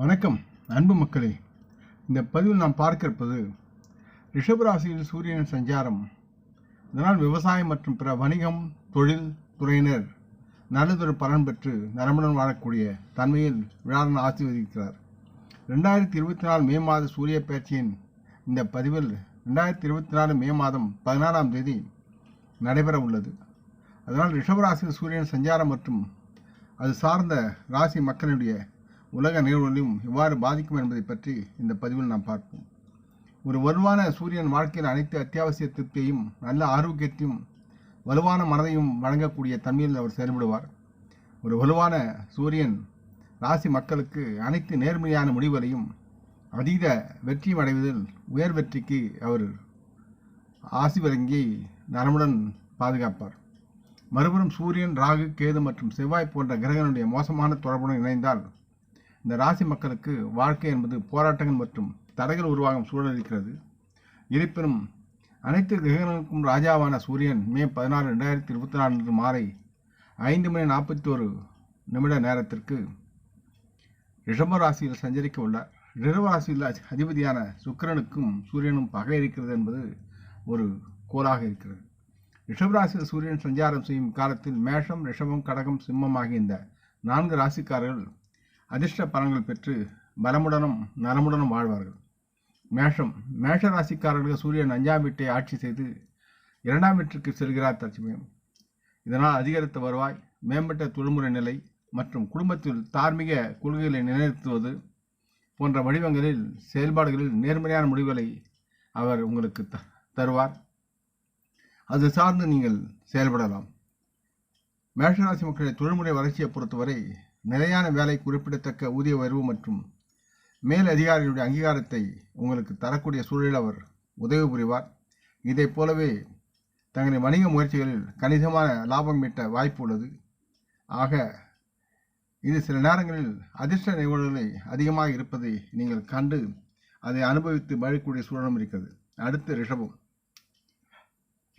வணக்கம் அன்பு மக்களே. இந்த பதிவில் நாம் பார்க்க இருப்பது ரிஷபராசியில் சூரியனின் சஞ்சாரம் இதனால் விவசாயம் மற்றும் பிற வணிகம் தொழில் துறையினர் நல்லதொரு பலன் பெற்று நலமுடன் வாழக்கூடிய தன்மையில் விழாரன் ஆசீர்வதிக்கிறார். ரெண்டாயிரத்தி இருபத்தி நாலு மே மாத சூரிய பயிற்சியின் இந்த பதிவில் ரெண்டாயிரத்தி இருபத்தி நாலு மே மாதம் பதினாறாம் தேதி நடைபெற உள்ளது. அதனால் ரிஷபராசியில் சூரியன் சஞ்சாரம் மற்றும் அது சார்ந்த ராசி மக்களுடைய உலக நிகழ்வுகளையும் எவ்வாறு பாதிக்கும் என்பதை பற்றி இந்த பதிவில் நாம் பார்ப்போம். ஒரு வலுவான சூரியன் வாழ்க்கையில் அனைத்து அத்தியாவசிய திருப்தியையும் நல்ல ஆரோக்கியத்தையும் வலுவான மனதையும் வழங்கக்கூடிய தன்மையில் அவர் செயல்படுவார். ஒரு வலுவான சூரியன் ராசி மக்களுக்கு அனைத்து நேர்மையான முடிவுகளையும் அதீத வெற்றியும் அடைவதில் உயர் வெற்றிக்கு அவர் ஆசி வழங்கி நலமுடன் பாதுகாப்பார். மறுபுறம் சூரியன் ராகு கேது மற்றும் செவ்வாய் போன்ற கிரகங்களுடைய மோசமான தொடர்புடன் இணைந்தால் இந்த ராசி மக்களுக்கு வாழ்க்கை என்பது போராட்டங்கள் மற்றும் தடைகள் உருவாகும் சூழல் இருக்கிறது. இருப்பினும் அனைத்து கிரகங்களுக்கும் ராஜாவான சூரியன் மே பதினாறு ரெண்டாயிரத்தி இருபத்தி நாலு அன்று மாலை ஐந்து மணி நாற்பத்தி ஒரு நிமிட நேரத்திற்கு ரிஷப ராசியில் சஞ்சரிக்க உள்ளார். ரிஷப ராசியில் அதிபதியான சுக்கிரனுக்கும் சூரியனும் பகை இருக்கிறது என்பது ஒரு கோலாக இருக்கிறது. ரிஷபராசியில் சூரியன் சஞ்சாரம் செய்யும் காலத்தில் மேஷம் ரிஷபம் கடகம் சிம்மம் ஆகிய இந்த நான்கு ராசிக்காரர்கள் அதிர்ஷ்ட பலன்கள் பெற்று பலமுடனும் நலமுடனும் வாழ்வார்கள். மேஷம் மேஷ ராசிக்காரர்களுக்கு சூரியன் அஞ்சாம் வீட்டை ஆட்சி செய்து இரண்டாம் வீட்டிற்கு செல்கிறார் தற்சமயம். இதனால் அதிகரித்த வருவாய் மேம்பட்ட தொழில்முறை நிலை மற்றும் குடும்பத்தில் தார்மீக கொள்கைகளை நிலைநிறுத்துவது போன்ற வடிவங்களில் செயல்பாடுகளில் நேர்மறையான முடிவுகளை அவர் உங்களுக்கு த தருவார். அது சார்ந்து நீங்கள் செயல்படலாம். மேஷராசி மக்களின் தொழில்முறை வளர்ச்சியை பொறுத்தவரை நிலையான வேலை குறிப்பிடத்தக்க ஊதிய உயர்வு மற்றும் மேல் அதிகாரிகளுடைய அங்கீகாரத்தை உங்களுக்கு தரக்கூடிய சூழலில் அவர் உதவி புரிவார். இதைப் போலவே தங்களின் வணிக முயற்சிகளில் கணிசமான லாபம் ஈட்ட வாய்ப்பு உள்ளது. ஆக இது சில நேரங்களில் அதிர்ஷ்ட நிகழ்வுகளை அதிகமாக இருப்பதை நீங்கள் கண்டு அதை அனுபவித்து மழைக்கூடிய சூழலும் இருக்கிறது. அடுத்து ரிஷபம்.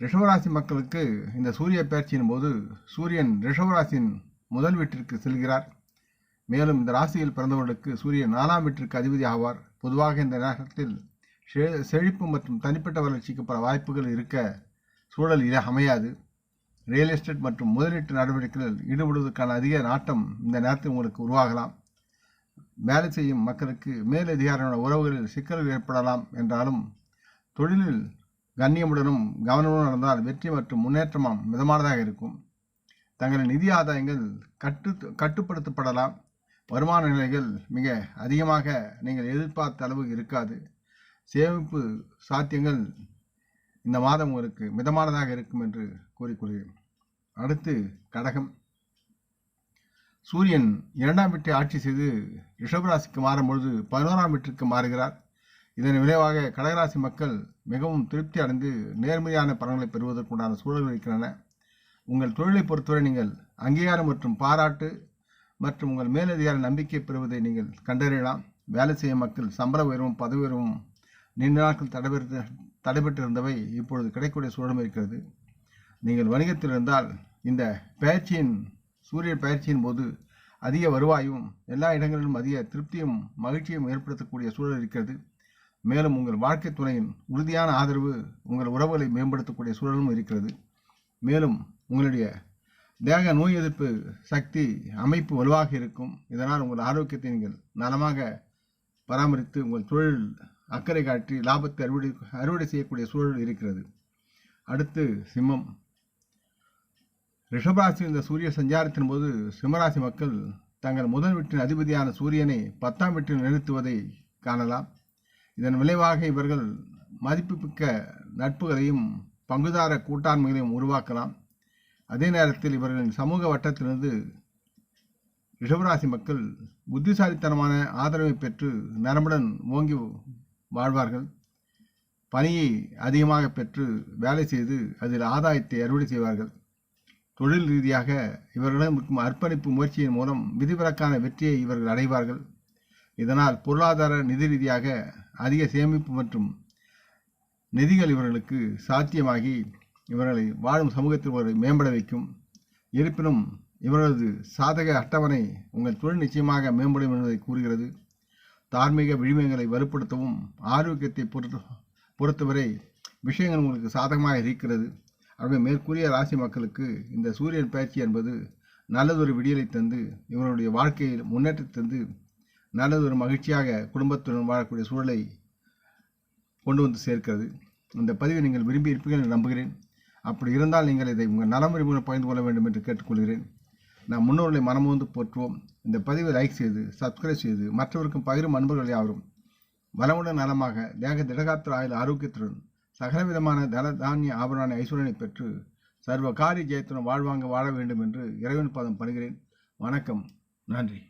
ரிஷபராசி மக்களுக்கு இந்த சூரிய பயிற்சியின் போது சூரியன் ரிஷபராசியின் முதல் வீட்டிற்கு செல்கிறார். மேலும் இந்த ராசியில் பிறந்தவர்களுக்கு சூரியன் நாலாம் வீட்டிற்கு அதிபதி ஆவார். பொதுவாக இந்த நேரத்தில் செ- செழிப்பு மற்றும் தனிப்பட்ட வளர்ச்சிக்கு பல வாய்ப்புகள் இருக்க சூழல் இல அமையாது. ரியல் எஸ்டேட் மற்றும் முதலீட்டு நடவடிக்கைகளில் ஈடுபடுவதற்கான அதிக நாட்டம் இந்த நேரத்தில் உங்களுக்கு உருவாகலாம். வேலை செய்யும் மக்களுக்கு மேலதிகாரியான உறவுகளில் சிக்கல்கள் ஏற்படலாம் என்றாலும் தொழிலில் கண்ணியமுடனும் கவனமுடன் நடந்தால் வெற்றி மற்றும் முன்னேற்றமும் மிதமானதாக இருக்கும். தங்களின் நிதி ஆதாயங்கள் கட்டு கட்டுப்படுத்தப்படலாம். வருமான நிலைகள் மிக அதிகமாக நீங்கள் எதிர்பார்த்த அளவு இருக்காது. சேமிப்பு சாத்தியங்கள் இந்த மாதம் உங்களுக்கு மிதமானதாக இருக்கும் என்று கூறிக்கொள்கிறேன். அடுத்து கடகம். சூரியன் இரண்டாம் வீட்டை ஆட்சி செய்து ரிஷபராசிக்கு மாறும் பொழுது பதினோராம் வீட்டிற்கு மாறுகிறார். இதன் விளைவாக கடகராசி மக்கள் மிகவும் திருப்தி அடைந்து நேர்மையான பலன்களை பெறுவதற்குண்டான சூழல்கள் இருக்கின்றன. உங்கள் தொழிலை பொறுத்தவரை நீங்கள் அங்கீகாரம் மற்றும் பாராட்டு மற்றும் உங்கள் மேலதிகார நம்பிக்கை பெறுவதை நீங்கள் கண்டறியலாம். வேலை செய்யும் மக்கள் சம்பள உயர்வும் பதவி உயர்வும் நீண்ட நாட்கள் தடைபெற்று தடைபெற்றிருந்தவை இப்பொழுது கிடைக்கக்கூடிய சூழலும் இருக்கிறது. நீங்கள் வணிகத்தில் இருந்தால் இந்த பயிற்சியின் சூரிய பயிற்சியின் போது அதிக வருவாயும் எல்லா இடங்களிலும் அதிக திருப்தியும் மகிழ்ச்சியும் ஏற்படுத்தக்கூடிய சூழல் இருக்கிறது. மேலும் உங்கள் வாழ்க்கை துணையின் உறுதியான ஆதரவு உங்கள் உறவுகளை மேம்படுத்தக்கூடிய சூழலும் இருக்கிறது. மேலும் உங்களுடைய தேக நோய் எதிர்ப்பு சக்தி அமைப்பு வலுவாக இருக்கும். இதனால் உங்கள் ஆரோக்கியத்தை நீங்கள் நலமாக பராமரித்து உங்கள் தொழில் அக்கறை காட்டி லாபத்தை அறுவடை அறுவடை செய்யக்கூடிய சூழல் இருக்கிறது. அடுத்து சிம்மம். ரிஷபராசி இந்த சூரிய சஞ்சாரத்தின் போது சிம்மராசி மக்கள் தங்கள் முதல் வீட்டின் அதிபதியான சூரியனை பத்தாம் வீட்டில் நிறுத்துவதை காணலாம். இதன் விளைவாக இவர்கள் மதிப்புமிக்க நட்புகளையும் பங்குதார கூட்டாண்மைகளையும் உருவாக்கலாம். அதே நேரத்தில் இவர்களின் சமூக வட்டத்திலிருந்து ரிஷபராசி மக்கள் புத்திசாலித்தனமான ஆதரவை பெற்று நரம்புடன் ஓங்கி வாழ்வார்கள். பணியை அதிகமாக பெற்று வேலை செய்து அதில் ஆதாயத்தை அறுவடை செய்வார்கள். தொழில் ரீதியாக இவர்களிடம் இருக்கும் அர்ப்பணிப்பு முயற்சியின் மூலம் விதிவிலக்கான வெற்றியை இவர்கள் அடைவார்கள். இதனால் பொருளாதார நிதி ரீதியாக அதிக சேமிப்பு மற்றும் நிதிகள் இவர்களுக்கு சாத்தியமாகி இவர்களை வாழும் சமூகத்தில் இவர்களை மேம்பட வைக்கும். இருப்பினும் இவரது சாதக அட்டவணை உங்கள் தொழில் நிச்சயமாக மேம்படும் என்பதை கூறுகிறது. தார்மீக விழுமியங்களை வலுப்படுத்தவும் ஆரோக்கியத்தை பொறுத்த பொறுத்தவரை விஷயங்கள் உங்களுக்கு சாதகமாக இருக்கிறது. ஆகவே மேற்கூறிய ராசி மக்களுக்கு இந்த சூரியன் பயிற்சி என்பது நல்லதொரு விடியலை தந்து இவருடைய வாழ்க்கையில் முன்னேற்றத்தை தந்து நல்லதொரு மகிழ்ச்சியாக குடும்பத்துடன் வாழக்கூடிய சூழலை கொண்டு வந்து சேர்க்கிறது. இந்த பதிவை நீங்கள் விரும்பி இருப்பீர்கள் என்று நம்புகிறேன். அப்படி இருந்தால் நீங்கள் இதை உங்கள் நலமுறைமுறை பகிர்ந்து கொள்ள வேண்டும் என்று கேட்டுக்கொள்கிறேன். நாம் முன்னோர்களை மனமுந்து போற்றுவோம். இந்த பதிவை லைக் செய்து சப்ஸ்கிரைப் செய்து மற்றவருக்கும் பகிரும் அன்பர்கள் யாவரும். வளமுடன் நலமாக தேக திடகாத்திர ஆயுள் ஆரோக்கியத்துடன் சகலவிதமான தன தானிய ஆபரண ஐஸ்வரனை பெற்று சர்வ காரிய ஜெயத்துடன் வாழ்வாங்க வாழ வேண்டும் என்று இறைவன் பாதம் படுகிறேன் வணக்கம். நன்றி.